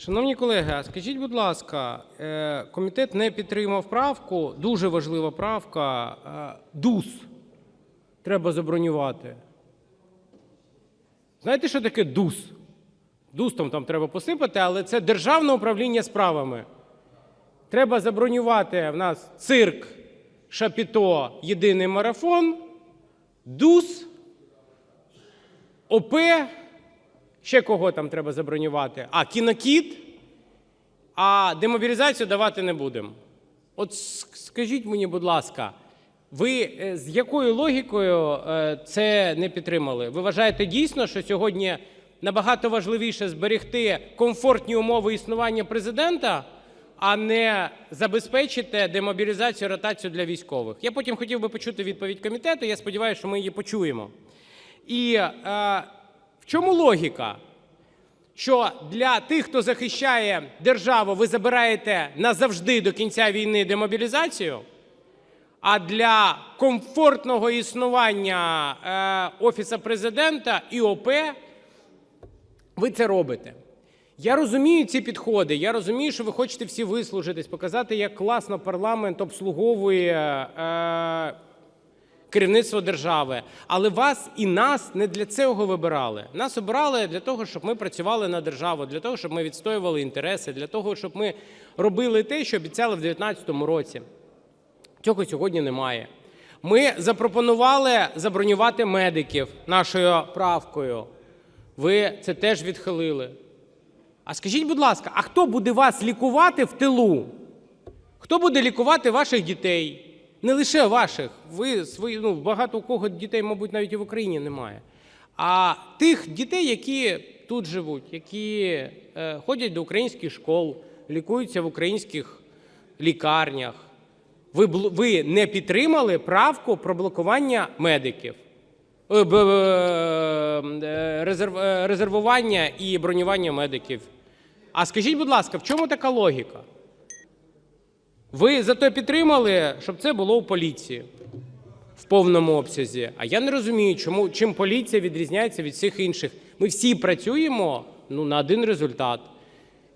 Шановні колеги, скажіть, будь ласка, е, комітет не підтримав правку, дуже важлива правка, е, ДУС треба забронювати. Знаєте, що таке ДУС? ДУСом там треба посипати, але це Державне управління справами. Треба забронювати в нас цирк, шапіто, єдиний марафон, ДУС, ОП, ще кого там треба забронювати? А, кінокіт, а демобілізацію давати не будемо. От скажіть мені, будь ласка, ви е, з якою логікою е, це не підтримали? Ви вважаєте дійсно, що сьогодні набагато важливіше зберегти комфортні умови існування президента, а не забезпечити демобілізацію, ротацію для військових? Я потім хотів би почути відповідь комітету. Я сподіваюся, що ми її почуємо. І е, в чому логіка? Що для тих, хто захищає державу, ви забираєте назавжди до кінця війни демобілізацію, а для комфортного існування е, Офісу президента і ОП ви це робите. Я розумію ці підходи. Я розумію, що ви хочете всі вислужитись, показати, як класно парламент обслуговує е, керівництво держави. Але вас і нас не для цього вибирали. Нас обирали для того, щоб ми працювали на державу, для того, щоб ми відстоювали інтереси, для того, щоб ми робили те, що обіцяли в 2019 році. Цього сьогодні немає. Ми запропонували забронювати медиків нашою правкою. Ви це теж відхилили. А скажіть, будь ласка, а хто буде вас лікувати в тилу? Хто буде лікувати ваших дітей? Не лише ваших. Ви свої, ну, багато у кого дітей, мабуть, навіть і в Україні немає. А тих дітей, які тут живуть, які е, ходять до українських школ, лікуються в українських лікарнях. Ви, ви не підтримали правку про блокування медиків, Е, б- е, резерв, е, резервування і бронювання медиків. А скажіть, будь ласка, в чому така логіка? Ви зато підтримали, щоб це було у поліції в повному обсязі. А я не розумію, чому чим поліція відрізняється від всіх інших. Ми всі працюємо ну, на один результат.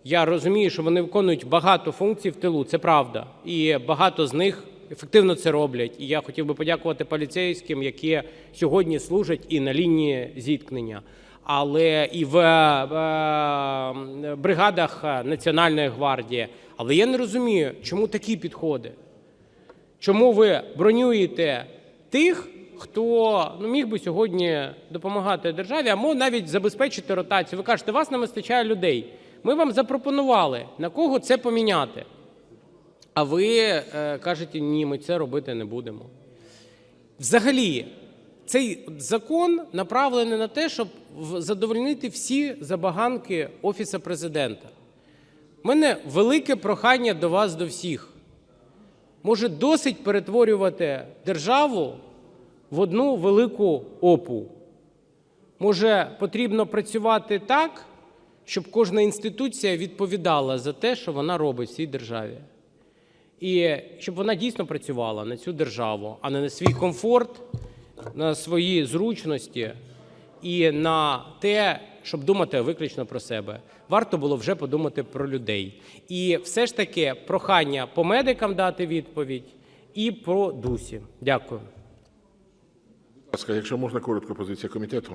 Я розумію, що вони виконують багато функцій в тилу, це правда. І багато з них ефективно це роблять. І я хотів би подякувати поліцейським, які сьогодні служать і на лінії зіткнення, але і в е, бригадах Національної гвардії. Але я не розумію, чому такі підходи. Чому ви бронюєте тих, хто ну, міг би сьогодні допомагати державі, або навіть забезпечити ротацію? Ви кажете, вас не вистачає людей. Ми вам запропонували, на кого це поміняти. А ви е, кажете, ні, ми це робити не будемо. Взагалі, цей закон направлений на те, щоб задовольнити всі забаганки Офісу президента. У мене велике прохання до вас, до всіх. Може, досить перетворювати державу в одну велику опу. Може, потрібно працювати так, щоб кожна інституція відповідала за те, що вона робить в цій державі. І щоб вона дійсно працювала на цю державу, а не на свій комфорт, на свої зручності і на те, щоб думати виключно про себе. Варто було вже подумати про людей. І все ж таки прохання по медикам дати відповідь і про дусі. Дякую. Будь ласка, якщо можна, коротко позиція комітету.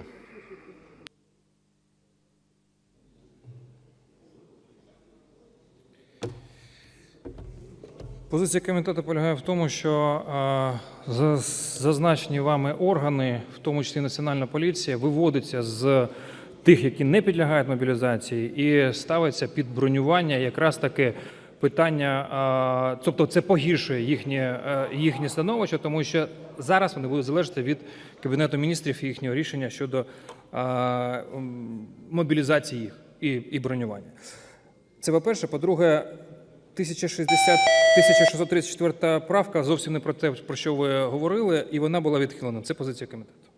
Позиція комітету полягає в тому, що е, зазначені вами органи, в тому числі Національна поліція, виводиться з тих, які не підлягають мобілізації, і ставиться під бронювання якраз таки питання, е, тобто це погіршує їхнє, е, їхнє становище, тому що зараз вони будуть залежати від Кабінету міністрів і їхнього рішення щодо мобілізації їх і, і бронювання. Це по-перше. По-друге, 1060, 1634 правка зовсім не про те, про що ви говорили, і вона була відхилена. Це позиція комітету.